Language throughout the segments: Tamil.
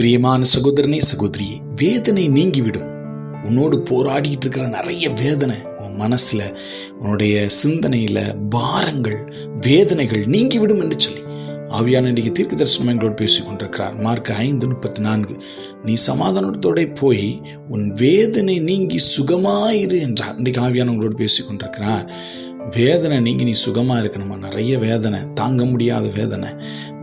பிரியமான சகோதரனே சகோதரியே வேதனை நீங்கிவிடும். உன்னோடு போராடிட்டு இருக்கிற நிறைய வேதனை உன் மனசுல உன்னுடைய சிந்தனையில பாரங்கள் வேதனைகள் நீங்கிவிடும் என்று சொல்லி ஆவியான இன்றைக்கு தீர்க்க தரிசனம் எங்களோடு பேசிக் கொண்டிருக்கிறார். மார்க் ஐந்து முப்பத்தி நான்கு. நீ சமாதானத்தோட போய் உன் வேதனை நீங்கி சுகமாயிரு என்றார். இன்றைக்கு ஆவியான உங்களோடு பேசிக் கொண்டிருக்கிறார். வேதனை நீங்கி நீ சுகமாக இருக்கணுமா? நிறைய வேதனை தாங்க முடியாத வேதனை.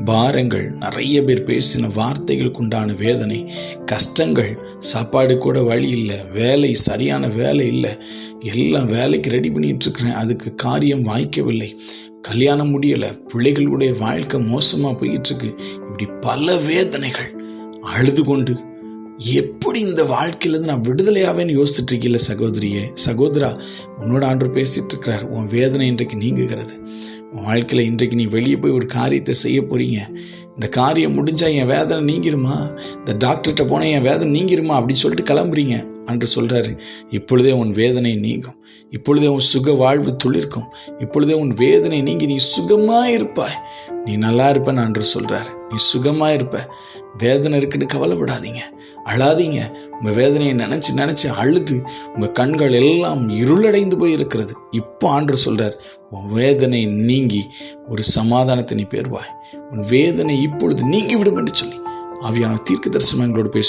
பாரங்கள் நிறைய பேர் பேசின வார்த்தைகளுக்கு உண்டான வேதனை. கஷ்டங்கள் சாப்பாடு கூட வழி இல்லை வேலை சரியான வேலை இல்லை. எல்லாம் வேலைக்கு ரெடி பண்ணிகிட்ருக்குறேன் அதுக்கு காரியம் வாய்க்கவில்லை. கல்யாணம் முடியலை பிள்ளைகளுடைய வாழ்க்கை மோசமாக போயிட்டுருக்கு. இப்படி பல வேதனைகள் அழுது கொண்டு எப்படி இந்த வாழ்க்கையிலேருந்து நான் விடுதலையாவேன்னு யோசிச்சுட்டு இருக்கீல்ல சகோதரியே? சகோதரா உன்னோட ஆண்டு பேசிட்டு இருக்கிறார். உன் வேதனை இன்றைக்கு நீங்குகிறது. உன் வாழ்க்கையில் இன்றைக்கு நீ வெளியே போய் ஒரு காரியத்தை செய்ய போறீங்க. இந்த காரியம் முடிஞ்சால் என் வேதனை நீங்கிருமா? இந்த டாக்டர்கிட்ட போனால் என் வேதனை நீங்கிருமா? அப்படின்னு சொல்லிட்டு கிளம்புறீங்க. அன்று சொல்கிறாரு இப்பொழுதே உன் வேதனை நீங்கும். இப்பொழுதே உன் சுக வாழ்வு துளிர்க்கும். இப்பொழுதே உன் வேதனை நீங்கி நீ சுகமாக இருப்பாய் நீ நல்லா இருப்பேன்னு அன்று சொல்கிறாரு நீ சுகமாக இருப்ப. வேதனை இருக்குன்னு கவலைப்படாதீங்க. அழாதீங்க. உங்கள் வேதனையை நினச்சி நினச்சி அழுது உங்கள் கண்கள் எல்லாம் இருளடைந்து போய் இருக்கிறது இப்போ ஆண்டு சொல்கிறார் உன் வேதனை நீங்கி ஒரு சமாதானத்தை நீ பெறுவாய். உன் வேதனை இப்பொழுது நீங்கி விடும் என்று சொல்லி. ஆவியான தீர்க்க தரிசனம் எங்களோடு